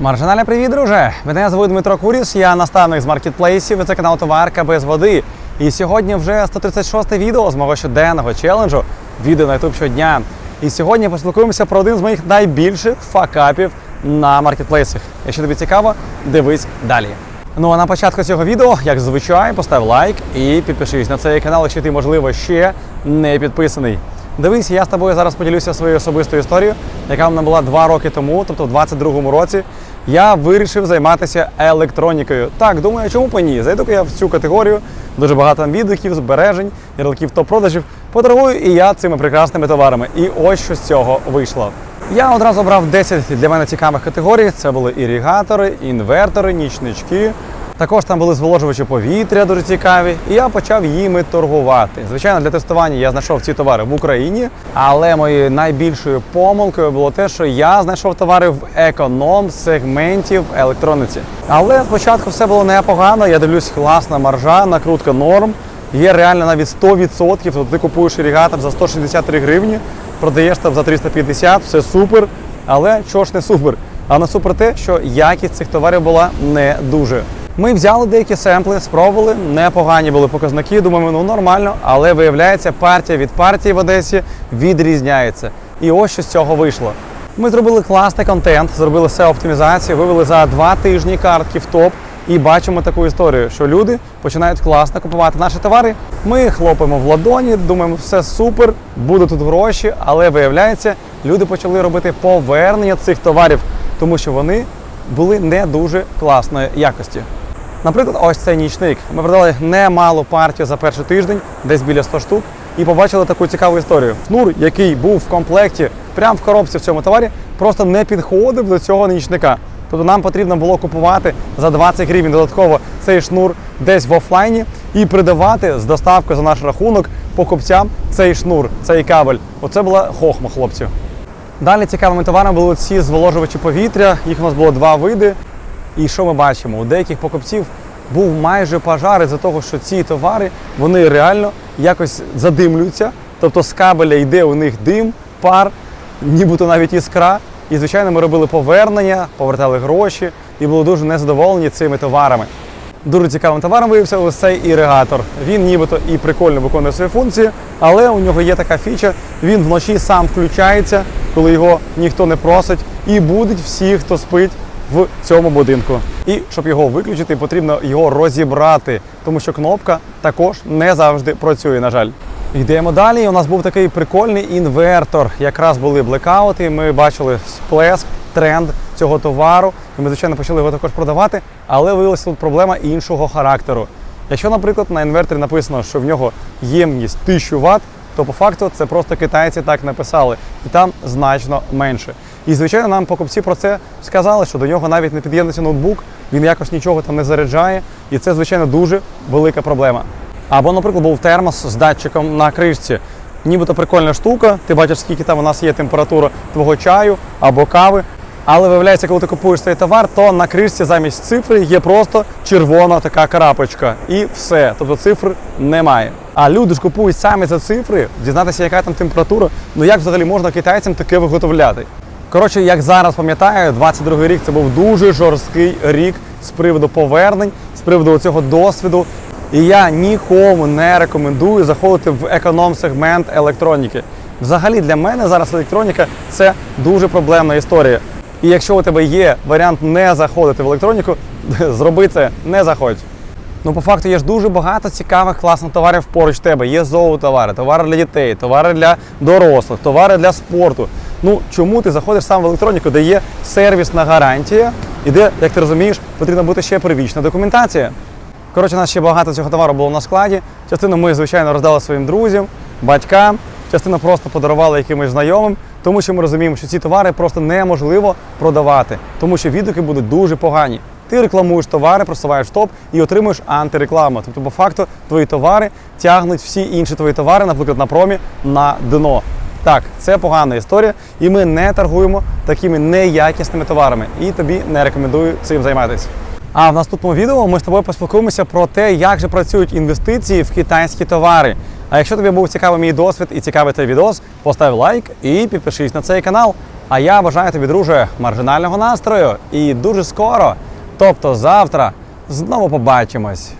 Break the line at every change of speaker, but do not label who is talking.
Маржинальний привіт, друже! Мене звуть Дмитро Куріс, я наставник з маркетплейсів, і це канал Товарка без води. І сьогодні вже 136 відео з мого щоденного челенджу відео на YouTube щодня. І сьогодні поспілкуємося про один з моїх найбільших факапів на маркетплейсах. Якщо тобі цікаво, дивись далі. Ну а на початку цього відео, як зазвичай, постав лайк і підпишись на цей канал, якщо ти, можливо, ще не підписаний. Дивись, я з тобою зараз поділюся своєю особистою історією, яка в мене була два роки тому, тобто в 22-му році. Я вирішив займатися електронікою. Так, думаю, чому по ні? Зайду я в цю категорію. Дуже багато там відгуків, збережень, ярликів топ-продажів. Поторгую і я цими прекрасними товарами. І ось що з цього вийшло. Я одразу брав 10 для мене цікавих категорій. Це були іригатори, інвертори, нічнички. Також там були зволожувачі повітря дуже цікаві, і я почав їми торгувати. Звичайно, для тестування я знайшов ці товари в Україні, але моєю найбільшою помилкою було те, що я знайшов товари в економ сегменті в електрониці. Але спочатку все було непогано. Я дивлюсь, класна маржа, накрутка норм. Є реально навіть 100%. Тобто ти купуєш іригатор за 163 гривні, продаєш там за 350, все супер. Але чого ж не супер? А не супер те, що якість цих товарів була не дуже. Ми взяли деякі семпли, спробували, непогані були показники. Думаємо, ну нормально, але виявляється, партія від партії в Одесі відрізняється. І ось що з цього вийшло. Ми зробили класний контент, зробили все оптимізацію, вивели за два тижні картки в топ. І бачимо таку історію, що люди починають класно купувати наші товари. Ми хлопаємо в ладоні, думаємо, все супер, будуть тут гроші, але виявляється, люди почали робити повернення цих товарів, тому що вони були не дуже класної якості. Наприклад, ось цей нічник. Ми продали немалу партію за перший тиждень, десь біля 100 штук, і побачили таку цікаву історію. Шнур, який був в комплекті прямо в коробці в цьому товарі, просто не підходив до цього нічника. Тобто нам потрібно було купувати за 20 гривень додатково цей шнур десь в офлайні і придавати з доставкою за наш рахунок покупцям цей шнур, цей кабель. Оце була хохма хлопців. Далі цікавими товарами були ці зволожувачі повітря. Їх у нас було два види. І що ми бачимо? У деяких покупців був майже пожар із-за того, що ці товари вони реально якось задимлюються. Тобто з кабеля йде у них дим, пар, нібито навіть іскра. І, звичайно, ми робили повернення, повертали гроші і були дуже незадоволені цими товарами. Дуже цікавим товаром виявився ось цей іригатор. Він нібито і прикольно виконує свої функції, але у нього є така фіча, він вночі сам включається, коли його ніхто не просить, і будуть всі, хто спить в цьому будинку. І щоб його виключити, потрібно його розібрати, тому що кнопка також не завжди працює, на жаль. Йдемо далі. У нас був такий прикольний інвертор. Якраз були блекаути. Ми бачили сплеск, тренд цього товару. І ми, звичайно, почали його також продавати, але виявилася тут проблема іншого характеру. Якщо, наприклад, на інверторі написано, що в нього ємність 1000 Вт, то по факту це просто китайці так написали, і там значно менше. І звичайно, нам покупці про це сказали, що до нього навіть не під'єднується ноутбук, він якось нічого там не заряджає, і це, звичайно, дуже велика проблема. Або, наприклад, був термос з датчиком на кришці. Нібито прикольна штука, ти бачиш, скільки там у нас є температура твого чаю або кави. Але виявляється, коли ти купуєш цей товар, то на кришці замість цифри є просто червона така крапочка. І все. Тобто цифр немає. А люди ж купують самі за цифри, дізнатися, яка там температура. Ну як взагалі можна китайцям таке виготовляти? Коротше, як зараз пам'ятаю, 22-й рік це був дуже жорсткий рік з приводу повернень, з приводу цього досвіду. І я нікому не рекомендую заходити в економ-сегмент електроніки. Взагалі для мене зараз електроніка це дуже проблемна історія. І якщо у тебе є варіант не заходити в електроніку, зроби це, не заходь. Ну, по факту є ж дуже багато цікавих класних товарів поруч тебе. Є зоотовари, товари для дітей, товари для дорослих, товари для спорту. Ну чому ти заходиш сам в електроніку, де є сервісна гарантія, і де, як ти розумієш, потрібна бути ще первічна документація. Коротше, у нас ще багато цього товару було на складі. Частину ми, звичайно, роздали своїм друзям, батькам, частину просто подарували якимось знайомим, тому що ми розуміємо, що ці товари просто неможливо продавати, тому що відгуки будуть дуже погані. Ти рекламуєш товари, просуваєш топ і отримуєш антирекламу. Тобто, по факту, твої товари тягнуть всі інші твої товари, наприклад, на промі на дно. Так, це погана історія, і ми не торгуємо такими неякісними товарами. І тобі не рекомендую цим займатися. А в наступному відео ми з тобою поспілкуємося про те, як же працюють інвестиції в китайські товари. А якщо тобі був цікавий мій досвід і цікавий цей відос, постав лайк і підпишись на цей канал. А я бажаю тобі, друже, маржинального настрою і дуже скоро, тобто завтра, знову побачимось.